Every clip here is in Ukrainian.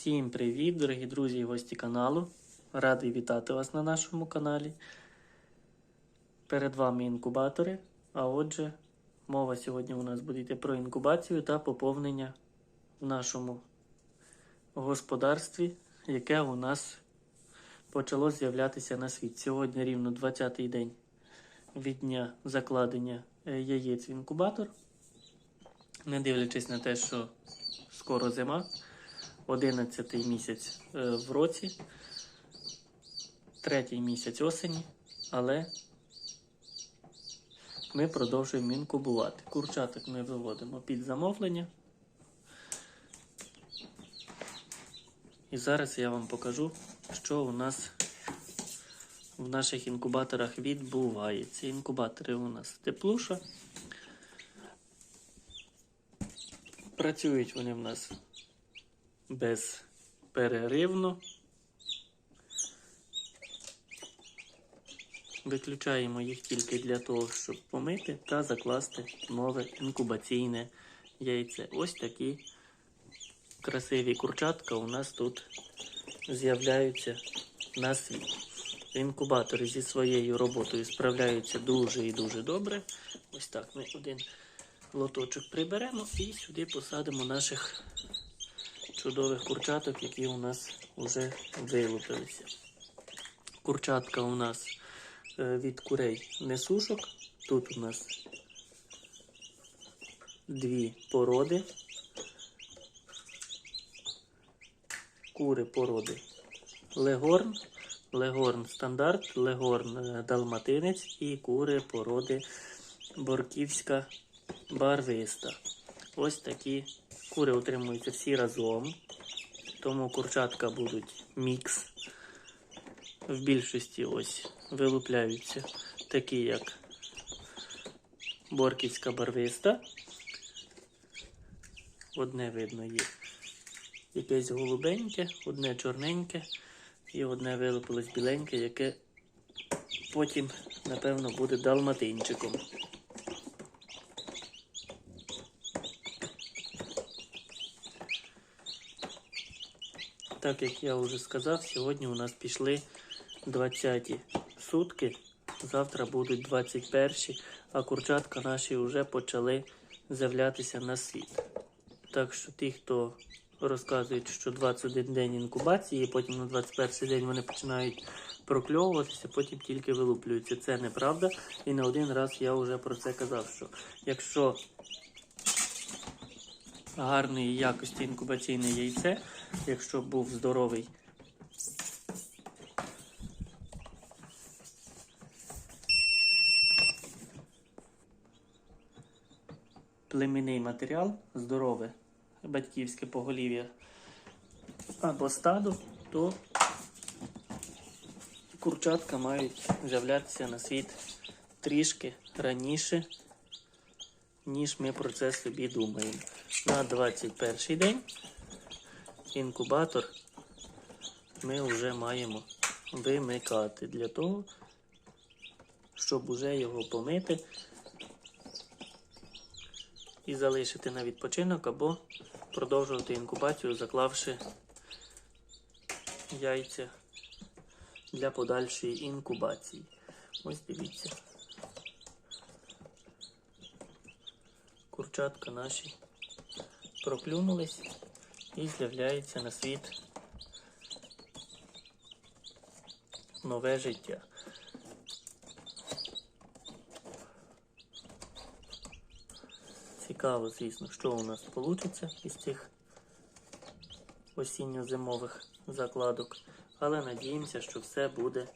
Всім привіт, дорогі друзі і гості каналу. Радий вітати вас на нашому каналі. Перед вами інкубатори. А отже, мова сьогодні у нас буде про інкубацію та поповнення в нашому господарстві, яке у нас почало з'являтися на світ. Сьогодні рівно 20-й день від дня закладення е, яєць в інкубатор. Не дивлячись на те, що скоро зима. 11 місяць е, в році, третій місяць осені, але ми продовжуємо інкубувати. Курчаток ми виводимо під замовлення. І зараз я вам покажу, що у нас в наших інкубаторах відбувається. Інкубатори у нас теплуша. Працюють вони в нас безперервно. Виключаємо їх тільки для того, щоб помити та закласти нове інкубаційне яйце. Ось такі красиві курчатка у нас тут з'являються на світ. Інкубатори зі своєю роботою справляються дуже і дуже добре. Ось так ми один лоточок приберемо і сюди посадимо наших чудових курчаток, які у нас вже вилупилися. Курчатка у нас е, від курей несушок. Тут у нас дві породи. Кури породи Легорн, Легорн стандарт, Легорн е, далматинець і кури породи Борківська барвиста. Ось такі Кури утримуються всі разом, тому курчатка будуть мікс. В більшості ось вилупляються такі, як борківська барвиста. Одне видно є якесь голубеньке, одне чорненьке і одне вилупилось біленьке, яке потім, напевно, буде далматинчиком. Так як я вже сказав, сьогодні у нас пішли 20 сутки, завтра будуть 21, а курчатка наші вже почали з'являтися на світ. Так що ті, хто розказують, що 21 день інкубації, потім на 21 день вони починають прокльовуватися, потім тільки вилуплюються. Це неправда. І не один раз я вже про це казав, що якщо гарної якості інкубаційне яйце, якщо був здоровий. Племінний матеріал, здорове батьківське поголів'я або стадо, то курчатка мають з'являтися на світ трішки раніше, ніж ми про це собі думаємо. На 21 день інкубатор ми вже маємо вимикати для того, щоб уже його помити і залишити на відпочинок або продовжувати інкубацію, заклавши яйця для подальшої інкубації. Ось дивіться. Курчатка наші проклюнулись і з'являється на світ нове життя. Цікаво, звісно, що у нас вийде із цих осінньо-зимових закладок, але надіємося, що все буде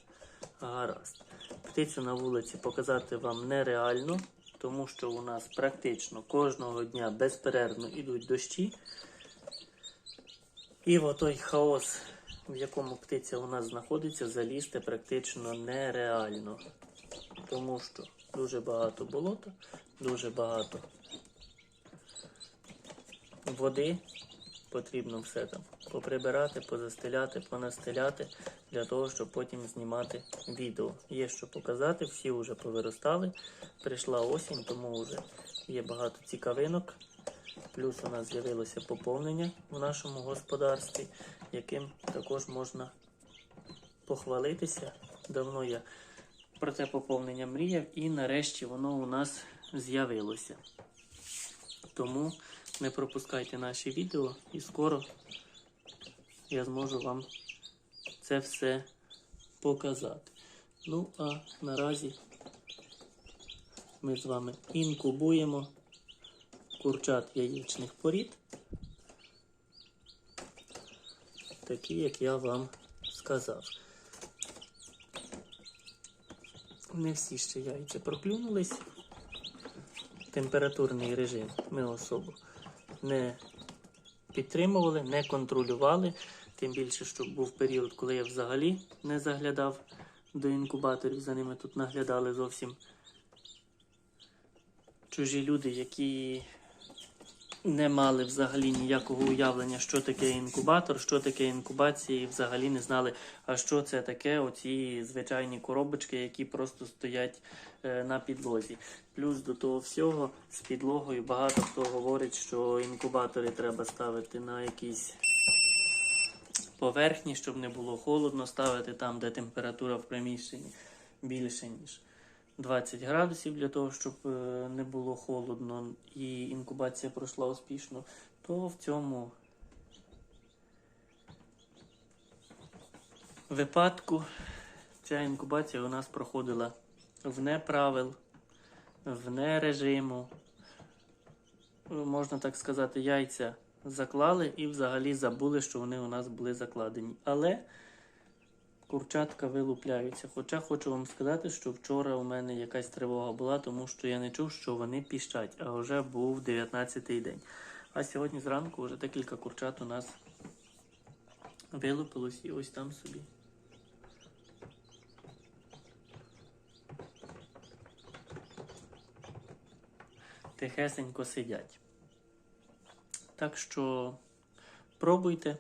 гаразд. Птицю на вулиці показати вам нереально, тому що у нас практично кожного дня безперервно йдуть дощі. І в той хаос, в якому птиця у нас знаходиться, залізти практично нереально. Тому що дуже багато болота, дуже багато води. Потрібно все там поприбирати, позастеляти, понастеляти, для того, щоб потім знімати відео. Є що показати, всі вже повиростали. Прийшла осінь, тому вже є багато цікавинок. Плюс у нас з'явилося поповнення в нашому господарстві, яким також можна похвалитися. Давно я про це поповнення мріяв, і нарешті воно у нас з'явилося. Тому не пропускайте наші відео і скоро я зможу вам це все показати. Ну, а наразі ми з вами інкубуємо курчат яєчних порід, такі, як я вам сказав. Не всі ще яйця проклюнулись. Температурний режим ми особо не підтримували, не контролювали. Тим більше, що був період, коли я взагалі не заглядав до інкубаторів, за ними тут наглядали зовсім чужі люди, які не мали взагалі ніякого уявлення, що таке інкубатор, що таке інкубація, і взагалі не знали, а що це таке, оці звичайні коробочки, які просто стоять е, на підлозі. Плюс до того всього з підлогою багато хто говорить, що інкубатори треба ставити на якісь поверхні, щоб не було холодно, ставити там, де температура в приміщенні більше, ніж 20 градусів для того, щоб е, не було холодно і інкубація пройшла успішно, то в цьому випадку ця інкубація у нас проходила вне правил, вне режиму. Е, Можна так сказати, яйця заклали і взагалі забули, що вони у нас були закладені. Але курчатка вилупляються. Хоча хочу вам сказати, що вчора у мене якась тривога була, тому що я не чув, що вони піщать, а вже був 19-й день. А сьогодні зранку вже декілька курчат у нас вилупилось і ось там собі. Тихесенько сидять. Так що пробуйте,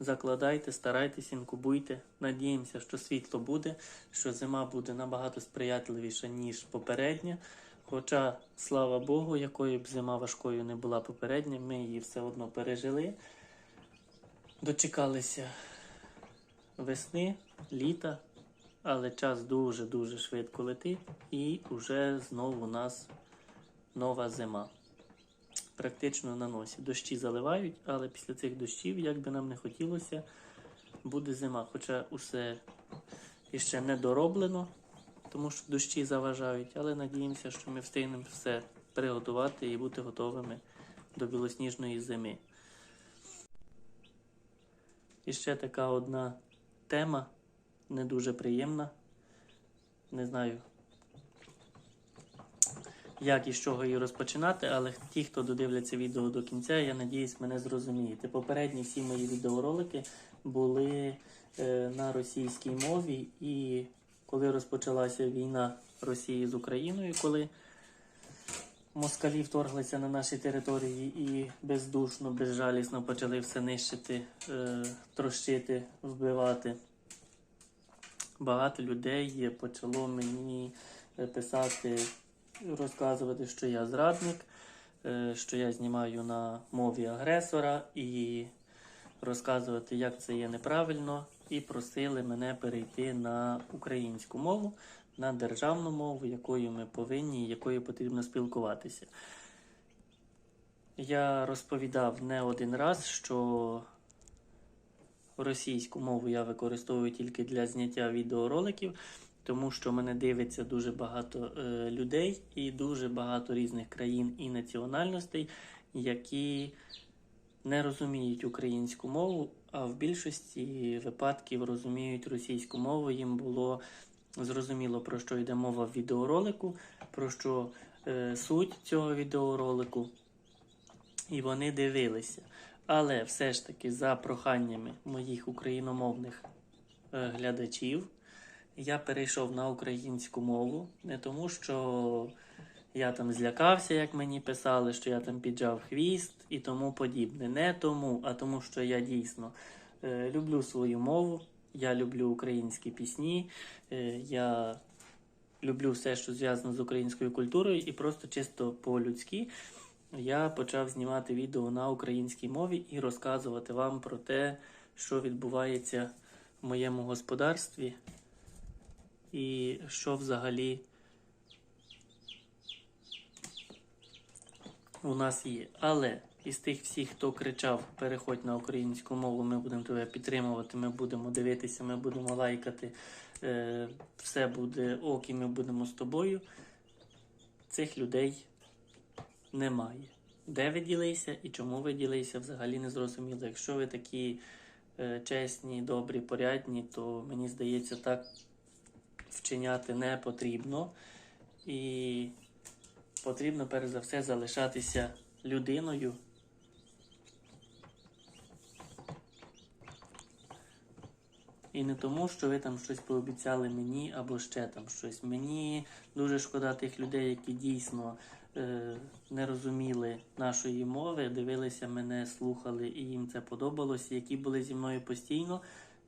закладайте, старайтесь, інкубуйте. Надіємося, що світло буде, що зима буде набагато сприятливіша, ніж попередня. Хоча, слава Богу, якою б зима важкою не була попередня, ми її все одно пережили. Дочекалися весни, літа, але час дуже-дуже швидко летить, і вже знову у нас нова зима практично на носі. Дощі заливають, але після цих дощів, як би нам не хотілося, буде зима. Хоча усе іще не дороблено, тому що дощі заважають, але надіємося, що ми встигнемо все приготувати і бути готовими до білосніжної зими. І ще така одна тема, не дуже приємна. Не знаю, як і з чого її розпочинати, але ті, хто додивляться відео до кінця, я надіюсь, мене зрозумієте. Попередні всі мої відеоролики були е, на російській мові, і коли розпочалася війна Росії з Україною, коли москалі вторглися на наші території і бездушно, безжалісно почали все нищити, е, трощити, вбивати. Багато людей почало мені е, писати розказувати, що я зрадник, е, що я знімаю на мові агресора, і розказувати, як це є неправильно, і просили мене перейти на українську мову, на державну мову, якою ми повинні якою потрібно спілкуватися. Я розповідав не один раз, що російську мову я використовую тільки для зняття відеороликів тому що мене дивиться дуже багато е, людей і дуже багато різних країн і національностей, які не розуміють українську мову, а в більшості випадків розуміють російську мову. Їм було зрозуміло, про що йде мова в відеоролику, про що е, суть цього відеоролику. І вони дивилися. Але все ж таки, за проханнями моїх україномовних е, глядачів, я перейшов на українську мову, не тому, що я там злякався, як мені писали, що я там піджав хвіст і тому подібне. Не тому, а тому, що я дійсно е, люблю свою мову, я люблю українські пісні, е, я люблю все, що зв'язано з українською культурою, і просто чисто по-людськи я почав знімати відео на українській мові і розказувати вам про те, що відбувається в моєму господарстві і що взагалі у нас є. Але із тих всіх, хто кричав, переходь на українську мову, ми будемо тебе підтримувати, ми будемо дивитися, ми будемо лайкати, е, все буде ок, і ми будемо з тобою. Цих людей немає. Де ви ділися і чому ви ділися, взагалі не зрозуміло. Якщо ви такі е, чесні, добрі, порядні, то мені здається, так вчиняти не потрібно. І потрібно перш за все залишатися людиною. І не тому, що ви там щось пообіцяли мені або ще там щось. Мені дуже шкода тих людей, які дійсно е, не розуміли нашої мови, дивилися мене, слухали і їм це подобалось, які були зі мною постійно.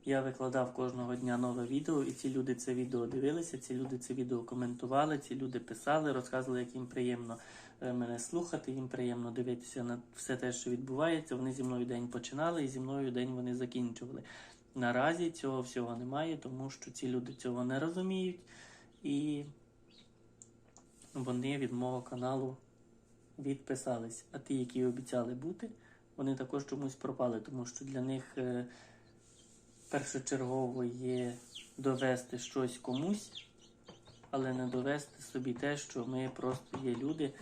Я викладав кожного дня нове відео, і ці люди це відео дивилися, ці люди це відео коментували, ці люди писали, розказували, як їм приємно е, мене слухати, їм приємно дивитися на все те, що відбувається. Вони зі мною день починали, і зі мною день вони закінчували. Наразі цього всього немає, тому що ці люди цього не розуміють, і вони від мого каналу відписались. А ті, які обіцяли бути, вони також чомусь пропали, тому що для них е, першочергово є довести щось комусь, але не довести собі те, що ми просто є люди.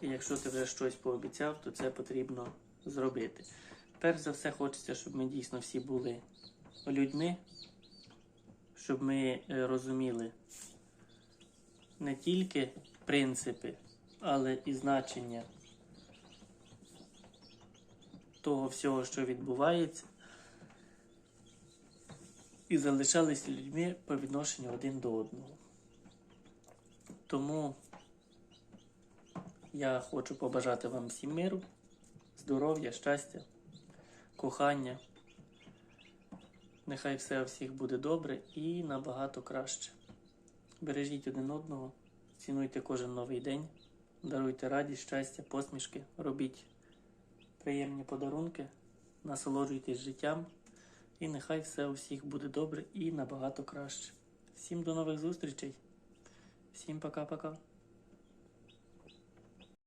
І якщо ти вже щось пообіцяв, то це потрібно зробити. Перш за все, хочеться, щоб ми дійсно всі були людьми, щоб ми е, розуміли не тільки принципи, але і значення того всього, що відбувається, і залишалися людьми по відношенню один до одного. Тому я хочу побажати вам всім миру, здоров'я, щастя, кохання. Нехай все у всіх буде добре і набагато краще. Бережіть один одного, цінуйте кожен новий день, даруйте радість, щастя, посмішки, робіть приємні подарунки, насолоджуйтесь життям, і нехай все у всіх буде добре і набагато краще. Всім до нових зустрічей. Всім пока-пока.